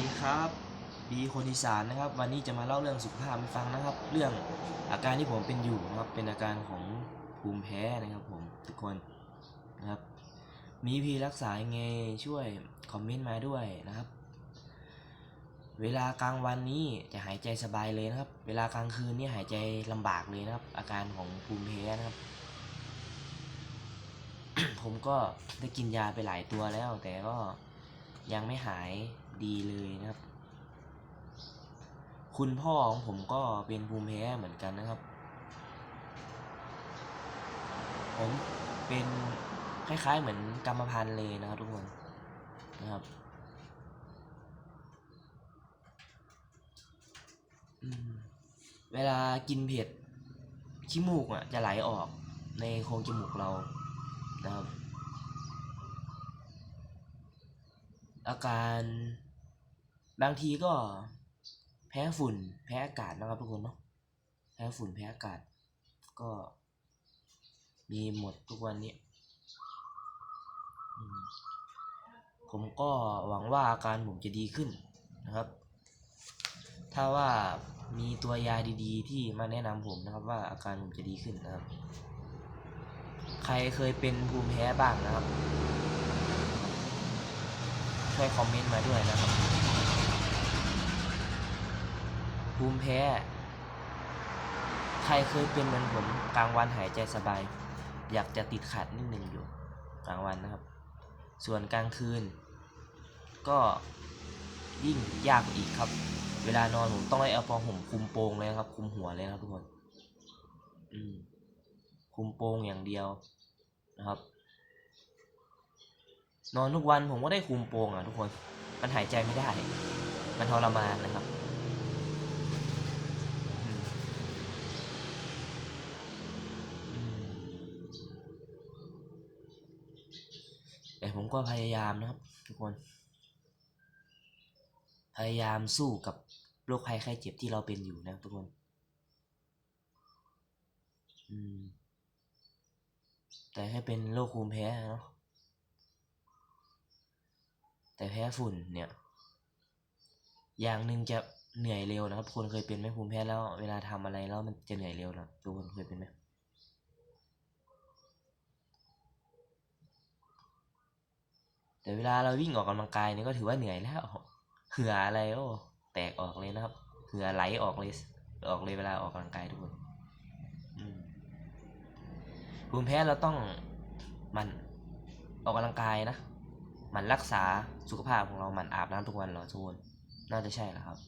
ดีครับบีคนอีสานนะครับ วันนี้จะมาเล่าเรื่องสุขภาพให้ฟังนะครับ เรื่องอาการที่ผมเป็นอยู่นะครับ เป็นอาการของภูมิแพ้นะครับ ผมทุกคนนะครับ มีวิธีรักษาไงช่วยคอมเมนต์มาด้วยนะครับ เวลากลางวันนี้จะหายใจสบายเลยนะครับ เวลากลางคืนนี่หายใจลำบากเลยนะครับ อาการของภูมิแพ้นะครับ ผมก็ได้กินยาไปหลายตัวแล้ว แต่ก็ ยังไม่หายดีเลยนะครับ คุณพ่อของผมก็เป็นภูมิแพ้เหมือนกันนะครับ ผมเป็นคล้ายๆเหมือนกรรมพันธุ์เลยนะครับทุกคนนะครับเวลากินเผ็ดขี้มูกอะจะไหลออกในโพรงจมูกเรานะครับ อาการบางทีก็แพ้ฝุ่น แพ้อากาศนะครับทุกคนเนาะแพ้ฝุ่นแพ้อากาศ ก็มีหมดทุกวันนี้ ผมก็หวังว่าอาการผมจะดีขึ้นนะครับ ถ้าว่ามีตัวยาดีๆ ที่มาแนะนำผมนะครับว่าอาการผมจะดีขึ้นนะครับ ใครเคยเป็นภูมิแพ้บ้างนะครับ ช่วยคอมเมนต์มาด้วยนะครับ ภูมิแพ้ ใครเคยเป็นเหมือนผมกลางวันหายใจสบาย อยากจะติดขัดนิดนึงอยู่กลางวันนะครับ ส่วนกลางคืน ก็ยิ่งยากกว่าอีกครับ เวลานอนผมต้องให้เอาผ้าห่มคุมโปงเลยครับ คุมหัวเลยครับทุกคน อืมคุมโปงอย่างเดียวนะครับ นอนทุกวันผมก็ได้คุมโปงอะทุกคน มันหายใจไม่ได้ มันทรมานนะครับอืมอืมแต่ผมก็พยายามนะครับ ทุกคน พยายามสู้กับโรคภัยไข้เจ็บที่เราเป็นอยู่นะทุกคน แต่แค่เป็นโรคภูมิแพ้เนาะ แต่แพ้ฝุ่นเนี่ย อย่างหนึ่งจะเหนื่อยเร็วนะครับ คนเคยเป็นไหมภูมิแพ้แล้ว เวลาทำอะไรแล้วมันจะเหนื่อยเร็วนะทุกคนเคยเป็นไหมแต่เวลาเราวิ่งออกกำลังกายเนี่ยก็ถือว่าเหนื่อยแล้วเหืออะไรโอ้แตกออกเลยนะครับเหือไหลออกเลยออกเลยเวลาออกกำลังกายทุกคนภูมิแพ้เราต้องมันออกกำลังกายนะ มันรักษาสุขภาพของเรามันอาบน้ำทุกวันเหรอทุกคนน่าจะใช่แหละครับ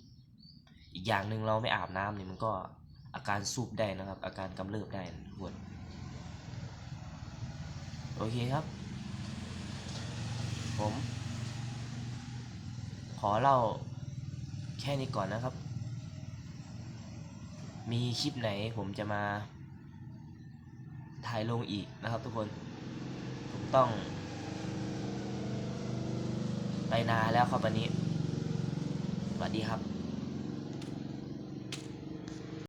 อีกอย่างหนึ่งเราไม่อาบน้ำเนี่ยมันก็อาการสูบได้นะครับ อาการกำเริบได้ทุกคนโอเคครับ ผม ขอเล่าแค่นี้ก่อนนะครับ มีคลิปไหนผมจะมาถ่ายลงอีกนะครับทุกคน ผมต้อง ไปนาแล้วครับวันนี้สวัสดีครับ